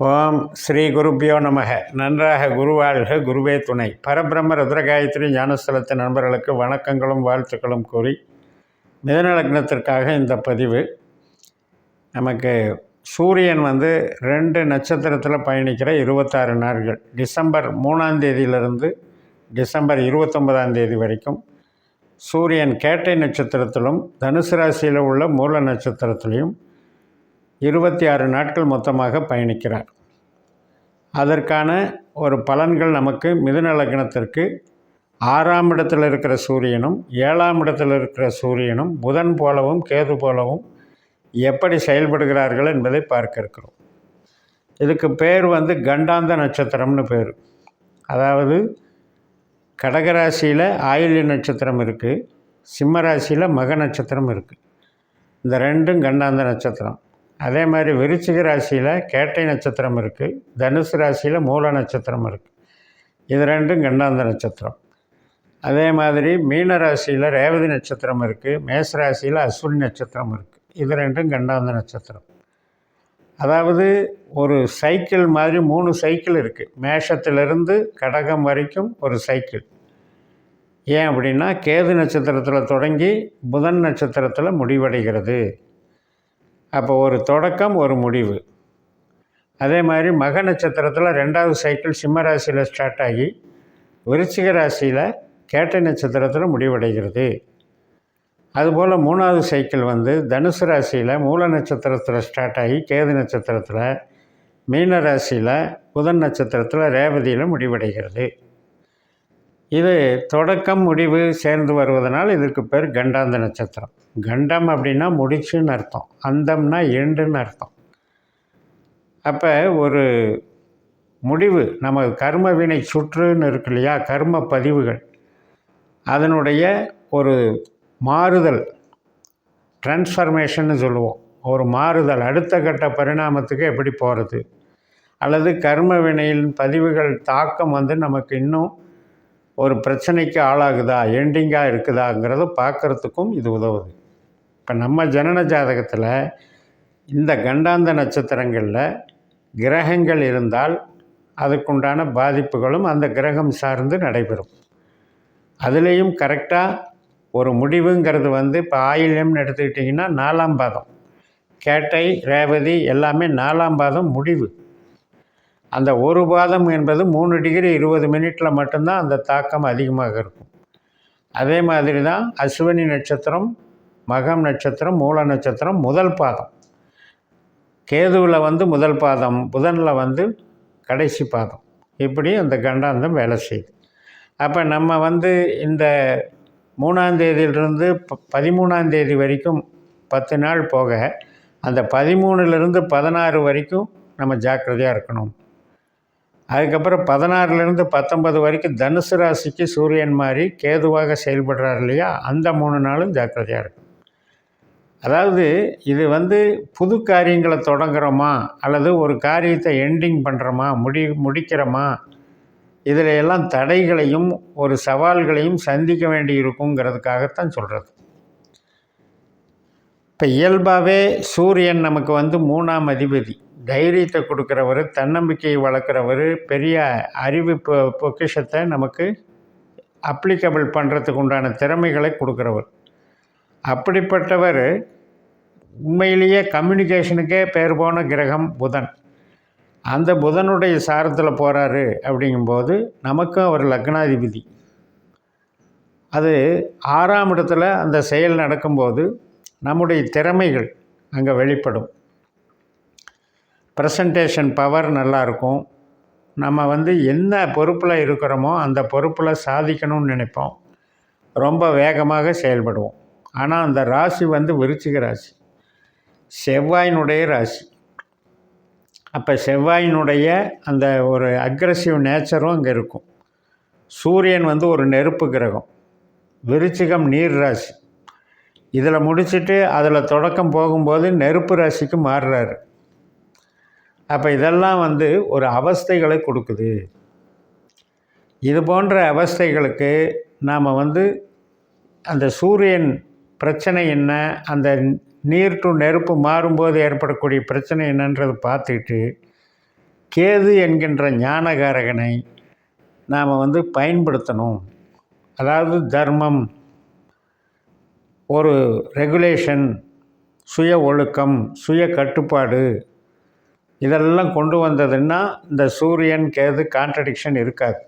ஓம் ஸ்ரீ குருப்பியோ நமக. நன்றாக குருவாழ்க குருவே துணை. பரபிரம்ம ருத்ரகாயத்ரி ஞானஸ்தலத்தின் நண்பர்களுக்கு வணக்கங்களும் வாழ்த்துக்களும் கூறி மிதநலக்னத்திற்காக இந்த பதிவு. நமக்கு சூரியன் வந்து ரெண்டு நட்சத்திரத்தில் பயணிக்கிற இருபத்தாறு நாட்கள் டிசம்பர் மூணாம் தேதியிலிருந்து டிசம்பர் இருபத்தொன்பதாம் தேதி வரைக்கும் சூரியன் கேட்டை நட்சத்திரத்திலும் தனுசு ராசியில் உள்ள மூல நட்சத்திரத்திலையும் இருபத்தி ஆறு நாட்கள் மொத்தமாக பயணிக்கிறார். அதற்கான ஒரு பலன்கள் நமக்கு மிதுன லக்னத்திற்கு ஆறாம் இடத்தில் இருக்கிற சூரியனும் ஏழாம் இடத்தில் இருக்கிற சூரியனும் புதன் போலவும் கேது போலவும் எப்படி செயல்படுகிறார்கள் என்பதை பார்க்க இருக்கிறோம். இதுக்கு பேர் வந்து கண்டாந்த நட்சத்திரம்னு பேர். அதாவது கடகராசியில் ஆயுள்ய நட்சத்திரம் இருக்குது சிம்ம ராசியில் மக நட்சத்திரம் இருக்குது இந்த ரெண்டும் கண்டாந்த நட்சத்திரம். அதே மாதிரி விருச்சிக ராசியில் கேட்டை நட்சத்திரம் இருக்குது தனுசு ராசியில் மூல நட்சத்திரம் இருக்குது இது ரெண்டும் கண்டாந்த நட்சத்திரம். அதே மாதிரி மீன ராசியில் ரேவதி நட்சத்திரம் இருக்குது மேஷ ராசியில் அஸ்வினி நட்சத்திரம் இருக்குது இது ரெண்டும் கண்டாந்த நட்சத்திரம். அதாவது ஒரு சைக்கிள் மாதிரி மூணு சைக்கிள் இருக்குது மேஷத்திலிருந்து கடகம் வரைக்கும் ஒரு சைக்கிள். ஏன் அப்படின்னா கேது நட்சத்திரத்தில் தொடங்கி புதன் நட்சத்திரத்தில் முடிவடைகிறது. அப்போ ஒரு தொடக்கம் ஒரு முடிவு. அதே மாதிரி மக நட்சத்திரத்தில் ரெண்டாவது சைக்கிள் சிம்ம ராசியில் ஸ்டார்ட் ஆகி விருச்சிக ராசியில் கேட்டை நட்சத்திரத்தில் முடிவடைகிறது. அதுபோல் மூணாவது சைக்கிள் வந்து தனுசு ராசியில் மூல நட்சத்திரத்தில் ஸ்டார்ட் ஆகி கேது நட்சத்திரத்தில் மீன ராசியில் புதன் நட்சத்திரத்தில் ரேவதியில் முடிவடைகிறது. இது தொடக்கம் முடிவு சேர்ந்து வருவதனால் இதற்கு பேர் கண்டாந்த நட்சத்திரம். கண்டம் அப்படின்னா முடிச்சுன்னு அர்த்தம். அந்தம்னா எண்டுன்னு அர்த்தம். அப்போ ஒரு முடிவு நம்ம கர்ம வினை சுற்றுன்னு இருக்கு இல்லையா கர்ம பதிவுகள். அதனுடைய ஒரு மாறுதல் டிரான்ஸ்ஃபர்மேஷன்னு சொல்லுவோம். ஒரு மாறுதல் அடுத்த கட்ட பரிணாமத்துக்கு எப்படி போகிறது அல்லது கர்ம வினையின் பதிவுகள் தாக்கம் வந்து நமக்கு இன்னும் ஒரு பிரச்சனைக்கு ஆளாகுதா எண்டிங்காக இருக்குதாங்கிறத பார்க்குறதுக்கும் இது உதவுது. இப்போ நம்ம ஜனன ஜாதகத்தில் இந்த கண்டாந்த நட்சத்திரங்களில் கிரகங்கள் இருந்தால் அதுக்குண்டான பாதிப்புகளும் அந்த கிரகம் சார்ந்து நடைபெறும். அதுலேயும் கரெக்டாக ஒரு முடிவுங்கிறது வந்து இப்போ ஆயில்யம்னு எடுத்துக்கிட்டிங்கன்னா நாலாம் பாதம். கேட்டை ரேவதி எல்லாமே நாலாம் பாதம் முடிவு. அந்த ஒரு பாதம் என்பது மூணு டிகிரி இருபது மினிட்டில் மட்டும்தான் அந்த தாக்கம் அதிகமாக இருக்கும். அதே மாதிரி தான் அஸ்வினி நட்சத்திரம் மகம் நட்சத்திரம் மூல நட்சத்திரம் முதல் பாதம். கேதுவில் வந்து முதல் பாதம் புதனில் வந்து கடைசி பாதம். இப்படி அந்த கண்டாந்தம் வேலை செய்யுது அப்போ நம்ம வந்து இந்த மூணாந்தேதியிலிருந்து ப பதிமூணாந்தேதி வரைக்கும் பத்து நாள் போக அந்த பதிமூணுலேருந்து பதினாறு வரைக்கும் நம்ம ஜாக்கிரதையாக இருக்கணும். அதுக்கப்புறம் பதினாறுலேருந்து பத்தொன்பது வரைக்கும் தனுசு ராசிக்கு சூரியன் மாதிரி கேதுவாக செயல்படுறார் இல்லையா? அந்த மூணு நாளும் ஜாக்கிரதையாக இருக்கும் அதாவது இது வந்து புது காரியங்களை தொடங்குறோமா? அல்லது ஒரு காரியத்தை எண்டிங் பண்ணுறோமா முடி முடிக்கிறோமா? இதில் எல்லாம் தடைகளையும் ஒரு சவால்களையும் சந்திக்க வேண்டி இருக்குங்கிறதுக்காகத்தான் சொல்கிறது இப்போ இயல்பாகவே சூரியன் நமக்கு வந்து மூணாம் அதிபதி. தைரியத்தை கொடுக்குறவர் தன்னம்பிக்கையை வளர்க்குறவர் பெரிய அறிவு பொ பொக்கிஷத்தை நமக்கு அப்ளிகபிள் பண்ணுறதுக்கு உண்டான திறமைகளை கொடுக்குறவர். அப்படிப்பட்டவர் உண்மையிலேயே கம்யூனிகேஷனுக்கே பேர் போன கிரகம் புதன். அந்த புதனுடைய சாரத்தில் போகிறாரு அப்படிங்கும்போது நமக்கும் அவர் லக்னாதிபதி. அது ஆறாம் இடத்துல அந்த செயல் நடக்கும்போது நம்முடைய திறமைகள் அங்கே வெளிப்படும். ப்ரெசன்டேஷன் பவர் நல்லாயிருக்கும் நம்ம வந்து என்ன பொறுப்பில் இருக்கிறோமோ அந்த பொறுப்பில் சாதிக்கணும்னு நினைப்போம். ரொம்ப வேகமாக செயல்படுவோம். ஆனால் அந்த ராசி வந்து விருச்சிக ராசி. செவ்வாயினுடைய ராசி. அப்போ செவ்வாயினுடைய அந்த ஒரு அக்ரஸிவ் நேச்சரும் அங்கே இருக்கும். சூரியன் வந்து ஒரு நெருப்பு கிரகம். விருச்சிகம் நீர் ராசி. இதில் முடிச்சுட்டு அதில் தொடக்கம் போகும்போது நெருப்பு ராசிக்கு மாறுறாரு. அப்போ இதெல்லாம் வந்து ஒரு அவஸ்தைகளை கொடுக்குது. இது போன்ற அவஸ்தைகளுக்கு நாம் வந்து அந்த சூரியன் பிரச்சனை என்ன அந்த நீர் டு நெருப்பு மாறும்போது ஏற்படக்கூடிய பிரச்சனை என்னன்றதை பார்த்துக்கிட்டு கேது என்கின்ற ஞானகாரகனை நாம் வந்து பயன்படுத்தணும். அதாவது தர்மம் ஒரு ரெகுலேஷன் சுய ஒழுக்கம் சுய கட்டுப்பாடு இதெல்லாம் கொண்டு வந்ததுன்னா இந்த சூரியன் கேது கான்ட்ரடிக்ஷன் இருக்காது.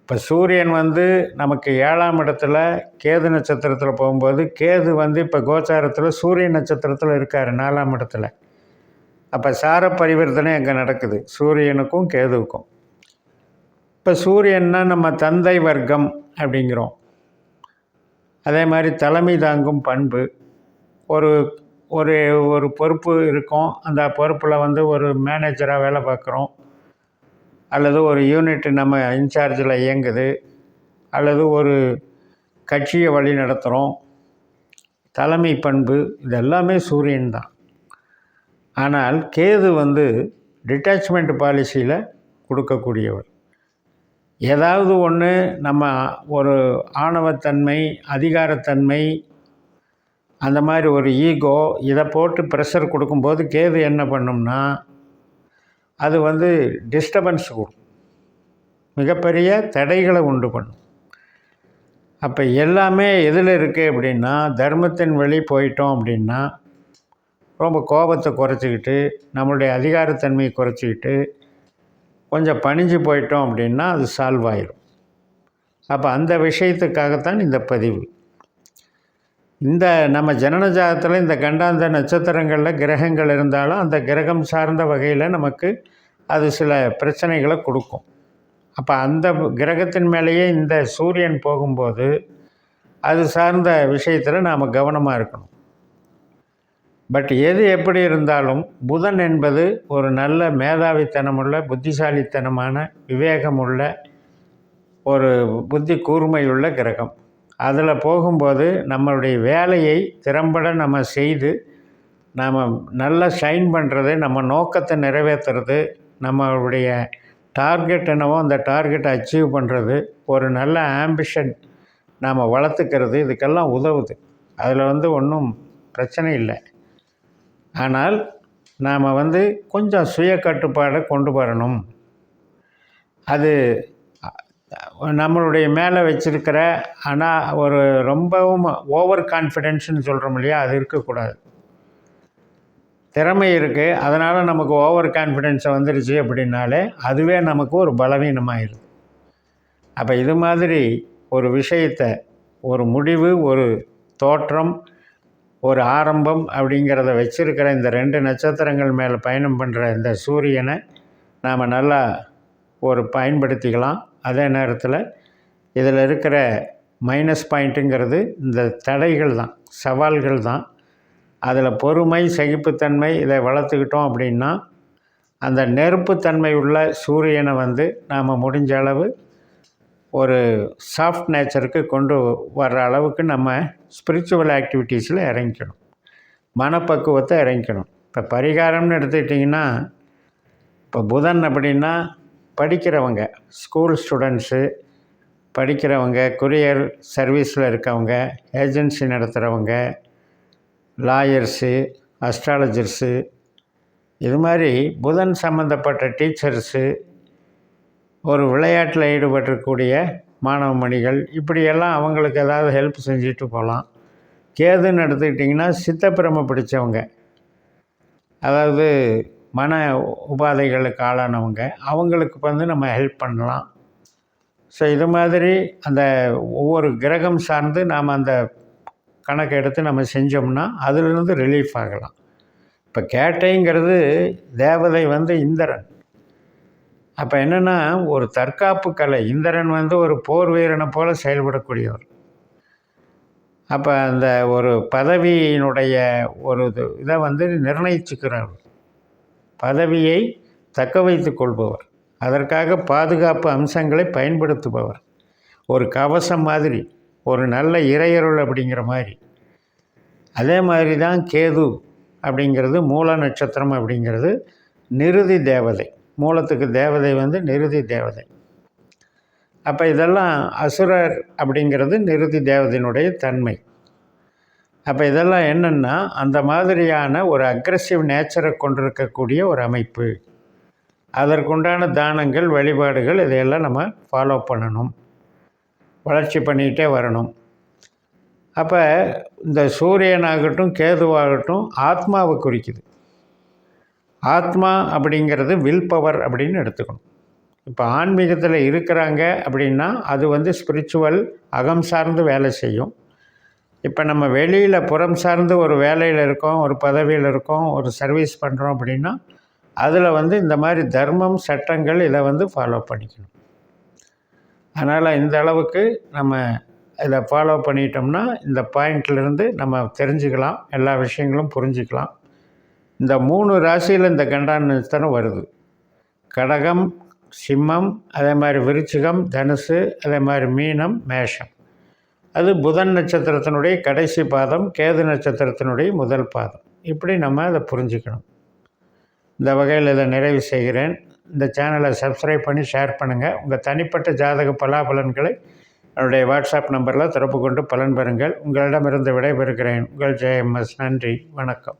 இப்போ சூரியன் வந்து நமக்கு ஏழாம் இடத்துல கேது நட்சத்திரத்தில் போகும்போது கேது வந்து இப்போ கோச்சாரத்தில் சூரிய நட்சத்திரத்தில் இருக்கார் நாலாம் இடத்துல. அப்போ சார பரிவர்த்தனை அங்கே நடக்குது சூரியனுக்கும் கேதுவுக்கும். இப்போ சூரியன்னா நம்ம தந்தை வர்க்கம் அப்படிங்கிறோம். அதே மாதிரி தலைமை தாங்கும் பண்பு ஒரு ஒரு ஒரு பொறுப்பு இருக்கும். அந்த பொறுப்பில் வந்து ஒரு மேனேஜராக வேலை பார்க்குறோம். அல்லது ஒரு யூனிட் நம்ம இன்சார்ஜில் இயங்குது. அல்லது ஒரு கட்சியை வழி நடத்துகிறோம் தலைமை பண்பு இது எல்லாமே சூரியன் தான். ஆனால் கேது வந்து டிட்டாச்மெண்ட் பாலிசியில் கொடுக்கக்கூடியவர். ஏதாவது ஒன்று நம்ம ஒரு ஆணவத்தன்மை அதிகாரத்தன்மை அந்த மாதிரி ஒரு ஈகோ இதை போட்டு ப்ரெஷர் கொடுக்கும்போது கேது என்ன பண்ணும்னா அது வந்து டிஸ்டர்பன்ஸ் கொடுக்கும் மிகப்பெரிய தடைகளை உண்டு பண்ணும். அப்போ எல்லாமே எதில் இருக்குது அப்படின்னா தர்மத்தின் வழி போயிட்டோம் அப்படின்னா ரொம்ப கோபத்தை குறைச்சிக்கிட்டு நம்மளுடைய அதிகாரத்தன்மையை குறைச்சிக்கிட்டு கொஞ்சம் பணிஞ்சு போயிட்டோம் அப்படின்னா அது சால்வ் ஆயிடும் அப்போ அந்த விஷயத்துக்காகத்தான் இந்த பதிவு. இந்த நம்ம ஜனன ஜாதகத்தில் இந்த கண்டாந்த நட்சத்திரங்களில் கிரகங்கள் இருந்தாலும் அந்த கிரகம் சார்ந்த வகையில் நமக்கு அது சில பிரச்சனைகளை கொடுக்கும். அப்போ அந்த கிரகத்தின் மேலேயே இந்த சூரியன் போகும்போது அது சார்ந்த விஷயத்தில் நாம் கவனமாக இருக்கணும். பட் எது எப்படி இருந்தாலும் புதன் என்பது ஒரு நல்ல மேதாவித்தனமுள்ள புத்திசாலித்தனமான விவேகமுள்ள ஒரு புத்தி கூர்மையுள்ள கிரகம். அதில் போகும்போது நம்மளுடைய வேலையை திறம்பட நம்ம செய்து நாம் நல்லா ஷைன் பண்ணுறது நம்ம நோக்கத்தை நிறைவேற்றுறது நம்மளுடைய டார்கெட் என்னவோ அந்த டார்கெட்டை அச்சீவ் பண்ணுறது ஒரு நல்ல ஆம்பிஷன் நாம் வளர்த்துக்கிறது இதுக்கெல்லாம் உதவுது. அதில் வந்து ஒன்றும் பிரச்சனை இல்லை. ஆனால் நாம் வந்து கொஞ்சம் சுய கட்டுப்பாடை கொண்டு வரணும். அது நம்மளுடைய மேலே வச்சிருக்கிற ஆனால் ஒரு ரொம்பவும் ஓவர் கான்ஃபிடென்ஸ்னு சொல்கிறோம் இல்லையா அது இருக்கக்கூடாது. திறமை இருக்குது அதனால் நமக்கு ஓவர் கான்ஃபிடென்ஸை வந்துருச்சு அப்படின்னாலே அதுவே நமக்கு ஒரு பலவீனமாயிருது. அப்போ இது மாதிரி ஒரு விஷயத்தை ஒரு முடிவு ஒரு தோற்றம் ஒரு ஆரம்பம் அப்படிங்கிறத வச்சிருக்கிற இந்த ரெண்டு நட்சத்திரங்கள் மேலே பயணம் பண்ணுற இந்த சூரியனை நாம் நல்லா ஒரு பயன்படுத்திக்கலாம். அதே நேரத்தில் இதில் இருக்கிற மைனஸ் பாயிண்ட்டுங்கிறது இந்த தடைகள் தான் சவால்கள் தான். அதில் பொறுமை சகிப்புத்தன்மை இதை வளர்த்துக்கிட்டோம் அப்படின்னா அந்த நெருப்புத்தன்மை உள்ள சூரியனை வந்து நாம் முடிஞ்ச அளவு ஒரு சாஃப்ட் நேச்சருக்கு கொண்டு வர்ற அளவுக்கு நம்ம ஸ்பிரிச்சுவல் ஆக்டிவிட்டீஸில் இறங்கிக்கணும். மனப்பக்குவத்தை இறங்கிக்கணும். இப்போ பரிகாரம்னு எடுத்துக்கிட்டிங்கன்னா இப்போ புதன் அப்படின்னா படிக்கிறவங்க ஸ்கூல் ஸ்டூடெண்ட்ஸு படிக்கிறவங்க கொரியர் சர்வீஸில் இருக்கவங்க ஏஜென்சி நடத்துகிறவங்க லாயர்ஸு அஸ்ட்ராலஜர்ஸு இது மாதிரி புதன் சம்மந்தப்பட்ட டீச்சர்ஸு ஒரு விளையாட்டில் ஈடுபட்டிருக்கக்கூடிய மாணவ மணிகள் இப்படியெல்லாம் அவங்களுக்கு ஏதாவது ஹெல்ப் செஞ்சுட்டு போகலாம். கேதுன்னு எடுத்துக்கிட்டிங்கன்னா சித்தப்பிரம பிடிச்சவங்க. அதாவது மன உபாதைகளுக்கு ஆளானவங்க அவங்களுக்கு வந்து நம்ம ஹெல்ப் பண்ணலாம். ஸோ இது மாதிரி அந்த ஒவ்வொரு கிரகம் சார்ந்து நாம் அந்த கணக்கை எடுத்து நம்ம செஞ்சோம்னா அதிலிருந்து ரிலீஃப் ஆகலாம். இப்போ கேட்டைங்கிறது தேவதை வந்து இந்திரன். அப்போ என்னென்னா ஒரு தற்காப்பு கலை. இந்திரன் வந்து ஒரு போர் வீரனை போல் செயல்படக்கூடியவர். அப்போ அந்த ஒரு பதவியினுடைய ஒரு இது இதை வந்து நிர்ணயிச்சுக்கிறார் பதவியை தக்க வைத்து கொள்பவர். அதற்காக பாதுகாப்பு அம்சங்களை பயன்படுத்துபவர். ஒரு கவசம் மாதிரி ஒரு நல்ல இறையருள் அப்படிங்கிற மாதிரி. அதே மாதிரி தான் கேது அப்படிங்கிறது மூல நட்சத்திரம் அப்படிங்கிறது நிருதி தேவதை. மூலத்துக்கு தேவதை வந்து நிருதி தேவதை. அப்போ இதெல்லாம் அசுரர் அப்படிங்கிறது நிருதி தேவதையினுடைய தன்மை. அப்போ இதெல்லாம் என்னென்னா அந்த மாதிரியான ஒரு அக்ரஸிவ் நேச்சரை கொண்டிருக்கக்கூடிய ஒரு அமைப்பு. அதற்குண்டான தானங்கள் வழிபாடுகள் இதையெல்லாம் நம்ம ஃபாலோ பண்ணணும். வளர்ச்சி பண்ணிக்கிட்டே வரணும். அப்போ இந்த சூரியனாகட்டும் கேதுவாகட்டும் ஆத்மாவை குறிக்குது. ஆத்மா அப்படிங்கிறது வில் பவர் அப்படின்னு எடுத்துக்கணும். இப்போ ஆன்மீகத்தில் இருக்கிறாங்க அப்படின்னா அது வந்து ஸ்பிரிச்சுவல் அகம் சார்ந்து வேலை செய்யும். இப்போ நம்ம வெளியில் புறம் சார்ந்து ஒரு வேலையில் இருக்கோம் ஒரு பதவியில் இருக்கோம் ஒரு சர்வீஸ் பண்ணுறோம் அப்படின்னா அதில் வந்து இந்த மாதிரி தர்மம் சட்டங்கள் இதை வந்து ஃபாலோ பண்ணிக்கணும். அதனால் இந்த அளவுக்கு நம்ம இதை ஃபாலோ பண்ணிட்டோம்னா இந்த பாயிண்ட்லேருந்து நம்ம தெரிஞ்சுக்கலாம் எல்லா விஷயங்களும் புரிஞ்சுக்கலாம். இந்த மூணு ராசியில் இந்த கண்டான் நட்சத்திரம் வருது. கடகம் சிம்மம் அதே மாதிரி விருச்சிகம் தனுசு அதே மாதிரி மீனம் மேஷம். அது புதன் நட்சத்திரத்தினுடைய கடைசி பாதம் கேது நட்சத்திரத்தினுடைய முதல் பாதம். இப்படி நம்ம அதை புரிஞ்சுக்கணும். இந்த வகையில் இதை நிறைவு செய்கிறேன். இந்த சேனலை சப்ஸ்கிரைப் பண்ணி ஷேர் பண்ணுங்கள் உங்கள் தனிப்பட்ட ஜாதக பலாபலன்களை என்னுடைய வாட்ஸ்அப் நம்பரில் தொடர்பு கொண்டு பலன் பெறுங்கள். உங்களிடமிருந்து விடைபெறுகிறேன். உங்கள் ஜெயம்எஸ். நன்றி. வணக்கம்.